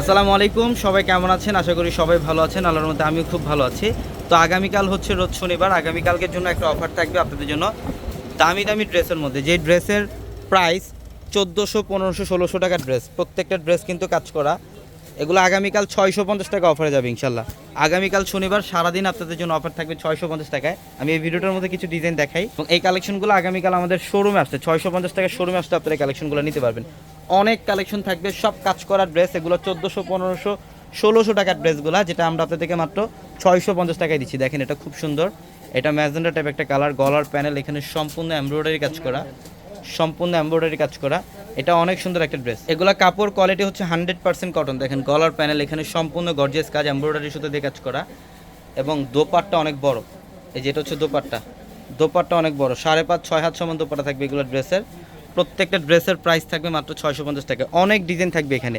আসসালামু আলাইকুম, সবাই কেমন আছেন? আশা করি সবাই ভালো আছেন। আল্লাহর মধ্যে আমিও খুব ভালো আছি। তো আগামীকাল হচ্ছে রোজ শনিবার। আগামীকালকের জন্য একটা অফার থাকবে আপনাদের জন্য দামি দামি ড্রেসের মধ্যে। যে ড্রেসের প্রাইস চোদ্দোশো, পনেরোশো, ষোলোশো টাকার ড্রেস প্রত্যেকটা ড্রেস কিন্তু কাজ করা। এগুলো আগামীকাল ছয়শো পঞ্চাশ টাকা অফারে যাবে, ইনশাল্লাহ। আগামীকাল শনিবার সারাদিন আপনাদের জন্য অফার থাকবে ছয়শো পঞ্চাশ টাকায়। আমি এই ভিডিওটার মধ্যে কিছু ডিজাইন দেখাই। এবং এই কালেকশনগুলো আগামীকাল আমাদের শোরুমে আসছে। ছয়শো পঞ্চাশ টাকার শোরুমে আসতে আপনারা এই কালেকশনগুলো নিতে পারবেন। অনেক কালেকশন থাকবে। সব কাজ করা ড্রেস এগুলো চোদ্দোশো, পনেরোশো, ষোলোশো টাকার ড্রেসগুলো যেটা আমরা আপনাদেরকে মাত্র ছয়শো পঞ্চাশ টাকায় দিচ্ছি। দেখেন, এটা খুব সুন্দর। এটা ম্যাজেন্ডা টাইপ একটা কালার গলার প্যানেল এখানে সম্পূর্ণ এমব্রয়ডারি কাজ করা। সম্পূর্ণ এমব্রয়ডারি কাজ করা। এটা অনেক সুন্দর একটা ড্রেস এগুলো কাপড় কোয়ালিটি হচ্ছে হান্ড্রেড পার্সেন্ট কটন দেখেন, গলার প্যানেল এখানে সম্পূর্ণ গর্জিয়াস কাজ এমব্রয়ডারি সুতো দিয়ে কাজ করা। এবং দোপাট্টা অনেক বড়। এই যেটা হচ্ছে দোপাট্টা। দোপাট্টা অনেক বড়। সাড়ে পাঁচ, ছয় হাত সমান দোপাট্টা থাকবে এগুলো ড্রেসের প্রত্যেকটা ড্রেসের প্রাইস থাকবে মাত্র ছয়শো পঞ্চাশ টাকা। অনেক ডিজাইন থাকবে এখানে।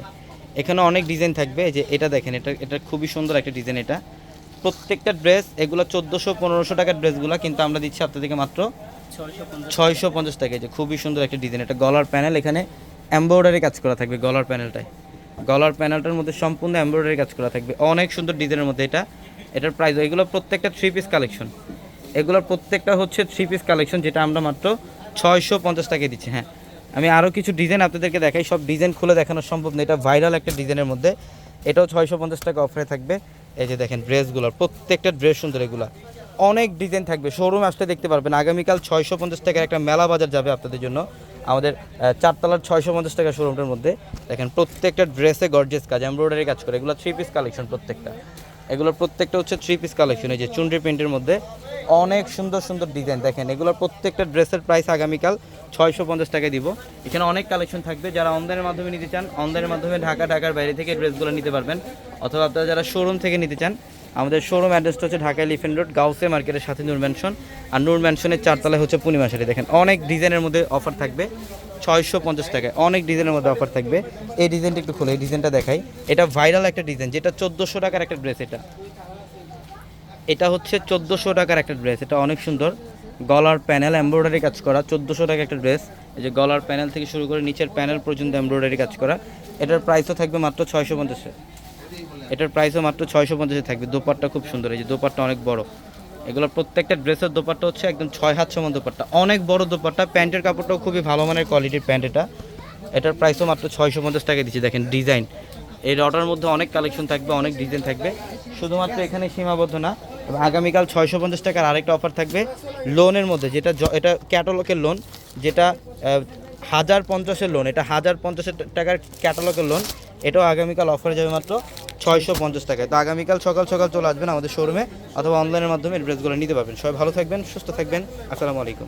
এখানে অনেক ডিজাইন থাকবে। যে এটা দেখেন এটা এটা খুবই সুন্দর একটা ডিজাইন এটা। প্রত্যেকটা ড্রেস এগুলো চোদ্দোশো পনেরোশো টাকার ড্রেসগুলো কিন্তু আমরা দিচ্ছি আপনাদেরকে মাত্র ছয়শো পঞ্চাশ টাকা। যে খুবই সুন্দর একটা ডিজাইন এটা। গলার প্যানেল এখানে এমব্রয়ডারি কাজ করা থাকবে গলার প্যানেলটায় গলার প্যানেলটার মধ্যে সম্পূর্ণ এমব্রয়ডারি কাজ করা থাকবে। অনেক সুন্দর ডিজাইনের মধ্যে এটা। এটার প্রাইস এগুলো প্রত্যেকটা থ্রি পিস কালেকশন এগুলোর প্রত্যেকটা হচ্ছে থ্রি পিস কালেকশন যেটা আমরা মাত্র ছয়শো পঞ্চাশ টাকায় দিচ্ছি হ্যাঁ। আমি আরও কিছু ডিজাইন আপনাদেরকে দেখাই, সব ডিজাইন খুলে দেখানো সম্ভব না, এটা ভাইরাল একটা ডিজাইনের মধ্যে। এটাও ছয়শো পঞ্চাশ টাকা অফারে থাকবে। এই যে দেখেন ড্রেসগুলোর প্রত্যেকটা ড্রেস সুন্দর এগুলা। অনেক ডিজাইন থাকবে শোরুম আসতে দেখতে পারবেন, আগামীকাল ছয়শো পঞ্চাশ টাকার একটা মেলা বাজার যাবে আপনাদের জন্য। আমাদের চারতলার ছয়শো পঞ্চাশ টাকা শোরুমটার মধ্যে। দেখেন প্রত্যেকটা ড্রেসে গর্জেস কাজ এমব্রয়ডারি কাজ করে, এগুলো থ্রি পিস কালেকশন প্রত্যেকটা। এগুলোর প্রত্যেকটা হচ্ছে থ্রি পিস কালেকশন এই যে চুনরি প্রিন্টের মধ্যে অনেক সুন্দর সুন্দর ডিজাইন দেখেন, এগুলোর প্রত্যেকটা ড্রেসের প্রাইস আগামীকাল ছয়শো পঞ্চাশ টাকায় দিব। এখানে অনেক কালেকশন থাকবে। যারা অনলাইনের মাধ্যমে নিতে চান অনলাইনের মাধ্যমে ঢাকা, ঢাকার বাইরে থেকে ড্রেসগুলো নিতে পারবেন। অথবা আপনারা যারা শোরুম থেকে নিতে চান আমাদের শোরুম অ্যাড্রেসটা হচ্ছে ঢাকা এলিফেন্ট রোড গাউসে মার্কেটের সাথে নূর ম্যানশন আর নূর ম্যানশনের চারতলায় হচ্ছে পূর্ণিমা শাড়ি দেখেন। অনেক ডিজাইনের মধ্যে অফার থাকবে। ছয়শো পঞ্চাশ টাকায় অনেক ডিজাইনের মধ্যে অফার থাকবে। এই ডিজাইনটা একটু খুলে, এই ডিজাইনটা দেখাই। এটা ভাইরাল একটা ডিজাইন যেটা চোদ্দোশো টাকার একটা ড্রেস এটা। এটা হচ্ছে চোদ্দোশো টাকার একটা ড্রেস এটা অনেক সুন্দর। গলার প্যানেল এমব্রয়ডারি কাজ করা, চোদ্দোশো টাকা একটা ড্রেস এই যে গলার প্যানেল থেকে শুরু করে নিচের প্যানেল পর্যন্ত এমব্রয়ডারি কাজ করা। এটার প্রাইসও থাকবে মাত্র ছয়শো পঞ্চাশে এটার প্রাইসও মাত্র ছয়শো পঞ্চাশে থাকবে। দোপাট্টা খুব সুন্দর। এই যে দোপাট্টা অনেক বড়। এগুলোর প্রত্যেকটা ড্রেসের দোপাট্টা হচ্ছে একদম ছয় হাত সমান দোপাট্টা। অনেক বড় দোপাট্টা। প্যান্টের কাপড়টাও খুবই ভালো মানের কোয়ালিটির প্যান্ট এটা। এটার প্রাইসও মাত্র ছয়শো পঞ্চাশ টাকা দিচ্ছি। দেখেন ডিজাইন এই রটার মধ্যে অনেক কালেকশন থাকবে, অনেক ডিজাইন থাকবে। শুধুমাত্র এখানে সীমাবদ্ধ না। এবং আগামীকাল ছয়শো পঞ্চাশ টাকার আরেকটা অফার থাকবে লোনের মধ্যে। যেটা এটা ক্যাটালগের লোন যেটা হাজার পঞ্চাশের লোন এটা হাজার পঞ্চাশের টাকার ক্যাটালগের লোন এটাও আগামীকাল অফারে যাবে মাত্র ছয়শো পঞ্চাশ টাকায়। তো আগামীকাল সকাল সকাল চলে আসবেন আমাদের শোরুমে অথবা অনলাইনের মাধ্যমে ড্রেসগুলো নিতে পারবেন। সবাই ভালো থাকবেন, সুস্থ থাকবেন। আসসালামু আলাইকুম।